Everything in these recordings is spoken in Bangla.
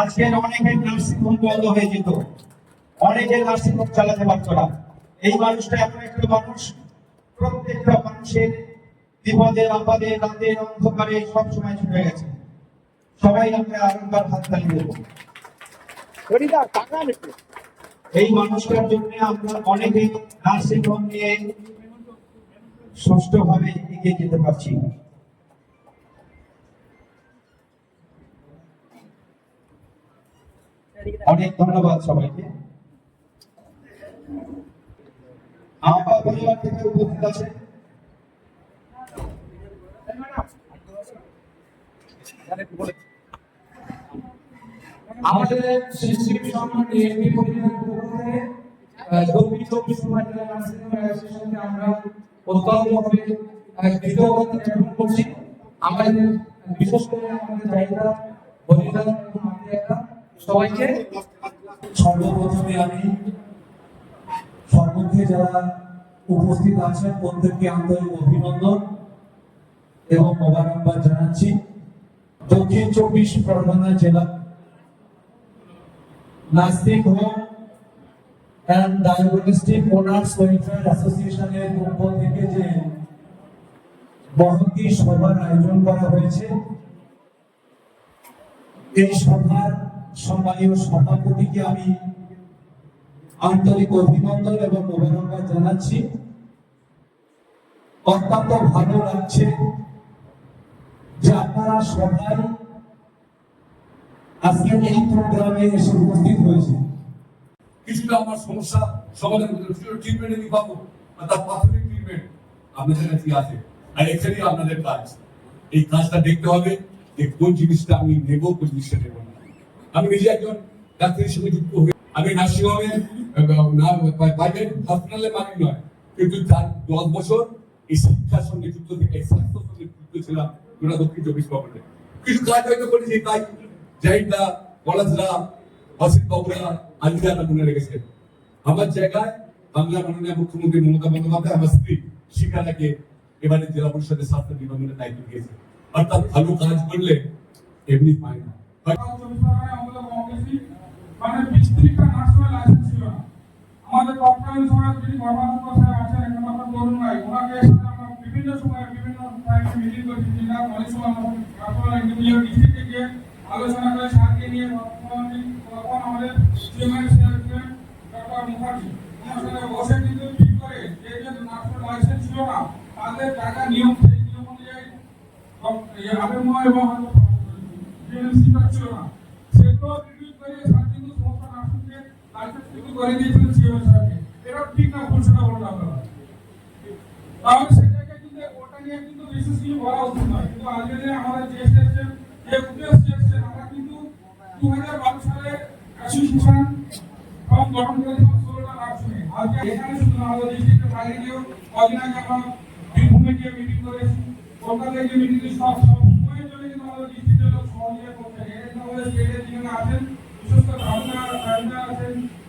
আজকের অনেকের নার্সিং হোম বন্ধ হয়ে যেত। অনেকের নার্সিং হোম চালাতে পারতো না। এই মানুষটা এমন একটা মানুষ। প্রত্যেকটা মানুষের বিপদে আপদে অন্ধকারে সব সময় ছুটে গেছে। সবাই আমরা আরেকবার হাততালি দেবো। এই মানুষটার জন্য আমরা অনেকে নার্সিং হোম নিয়ে সুষ্ঠুভাবে এগিয়ে যেতে পারছি। অনেক ধন্যবাদ সবাইকে। পরিবার থেকে উপস্থিত আছে। আমাদের অ্যাসোসিয়েশনকে আমরা বিশেষ করে আমাদের জায়গা বলিদান আত্মীয়তা। সবাইকে সর্বপ্রথমে আমি সম্মুখে যারা উপস্থিত আছেন, প্রত্যেককে আন্তরিক অভিনন্দন এবং মোবারকবাদ জানাচ্ছি। দক্ষিণ চব্বিশ পরগনা জেলা নাস্তিক home and diagnostic owners welfare অ্যাসোসিয়েশনের পক্ষ থেকে যে মহতি সভার আয়োজন করা হয়েছে, এই সভার সম্মানীয় সভাপতিকে আমি আন্তরিক অভিনন্দন এবং মোবারকবাদ জানাচ্ছি। অত্যন্ত ভালো লাগছে যে আপনারা সবাই আজকে এই প্রোগ্রামে এসে উপস্থিত হয়েছে কিছুটা আমার সমস্যা সমাধান ট্রিটমেন্ট যদি পাবো তার প্রাথমিক ট্রিটমেন্ট আপনাদের কাছে আছে। আর এখানেই আপনাদের কাজ। এই কাজটা দেখতে হবে যে কোন জিনিসটা আমি নেব, কোন জিনিসটা নেব না। আমি নিজে একজন ডাক্তারের সঙ্গে যুক্ত হয়ে আমি নার্সিংহোমে প্রাইভেট হসপিটালে মালিক নয়। কিন্তু তার দশ বছর এই শিক্ষার সঙ্গে যুক্ত থেকে, এই স্বাস্থ্যের সঙ্গে যুক্ত ছিলাম গোটা দক্ষিণ চব্বিশ পরগনায়। কিছু কাজ হয়তো করেছি, তাই জাহিদা কলেজরা অসিত বাবুরা আলিদারা মনে রেখেছেন আমার জায়গায় বাংলা মাননীয় মুখ্যমন্ত্রী মমতা বন্দ্যোপাধ্যায়, আমার স্ত্রী শিক্ষাটাকে এবারে জেলা পরিষদের স্বাস্থ্য বিভাগের দায়িত্ব দিয়েছে। অর্থাৎ ভালো কাজ করলে এমনি পায় না। মানে বিস্তারিত নার্সিংয়ের লাইসেন্স ছিল না। আমাদের তৎকালীন সময় যিনি গভর্নর সাহেব আছেন, একমাত্র তরুণ ভাই, ওনাকে আমরা বিভিন্ন সময় বিভিন্ন টাইমে মিটিং করেছি যিনি অনেক সময় আপনারা নিয়ে ডিস্ট্রিক্টে গিয়ে আলোচনা করে সারকে নিয়ে তখন আমাদের চেয়ারম্যান ছিলেন ডক্টর মুখার্জি। ওনার সাথে বসে কিন্তু ঠিক করে যে যে নার্সের লাইসেন্স ছিল না, তাদের টাকা নিয়ম সেই নিয়ম অনুযায়ী আবেময় এবং জিএমসিটা ছিল না সেগুলো রিভিউ করে স্যার সমস্ত নার্সিংকে লাইসেন্স কিন্তু করে দিয়েছিলেন সিএম স্যারকে এটা ঠিক না ভুল সেটা বলুন আপনারা তাহলে সেই কিন্তু ওটা নিয়ে কিন্তু বিশেষ কিছু বলা উচিত নয় কিন্তু আজকে যে আমাদের যে এসেছেন যে উদ্দেশ্যে এসেছেন আমরা কিন্তু দু হাজার বারো সালে অ্যাসোসিয়েশন গঠন করেছিলাম ষোলোটা নার্সিংয়ে আজকে এখানে শুধু আমাদের ডিস্ট্রিক্টের বাইরে গিয়েও কদিন আগে আমরা বীরভূমে গিয়ে মিটিং করেছি কলকাতায় গিয়ে মিটিং সব সব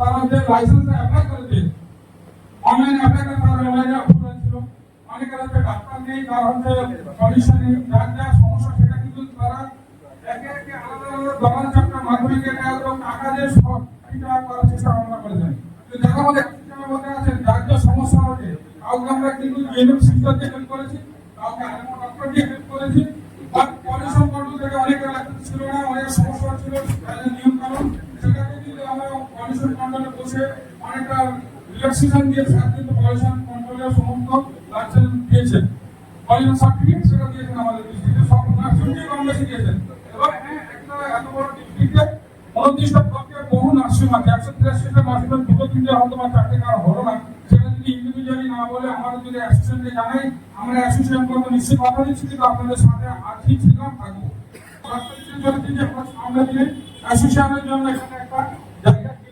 তারা যে লাইসেন্সটা অ্যাপ্লাই অনলাইন অ্যাপ্লাই করে ডাক্তার নেই তার একে আলাদা আলাদা করার মধ্যে আছেন, যার যা সমস্যা হচ্ছে কাউকে আমরা কিন্তু জেনুইন সিস্টেম দিয়ে হেল্প করেছি, কাউকে ডক্টর দিয়ে হেল্প করেছি। বাট পলিউশন কন্ট্রোল থেকে অনেকের ছিল না অনেক সমস্যা ছিল পলিউশন বসে অনেকটা দিয়ে সমস্ত সার্টিফিকেট সেটা দিয়েছেন আমাদের ডিস্ট্রিক্টে সব দিয়েছেন। এবার হ্যাঁ একটা এত বড় ডিস্ট্রিক্টে বহু একশো তিরাশিটা দুটো তিনটে হয়তো বা চারটে কারও হলো না। সেটা যদি ইন্ডিভিজুয়ালি না বলে আমাদের যদি অ্যাসোসিয়েশনকে জানাই, আমরা অ্যাসোসিয়েশন করতে নিশ্চয়ই। কথা দিচ্ছি কিন্তু আপনাদের সাথে আছি, ছিলাম, থাকব। আমরা দিলে অ্যাসোসিয়েশনের জন্য এখানে একটা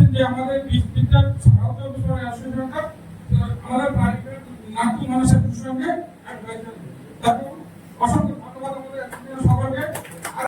আছেন যে আমাদের বৃষ্টিটা সাহায্য বিষয়ে আসুন আমরা বাড়িটা নাকি মানুষের সঙ্গে তারপর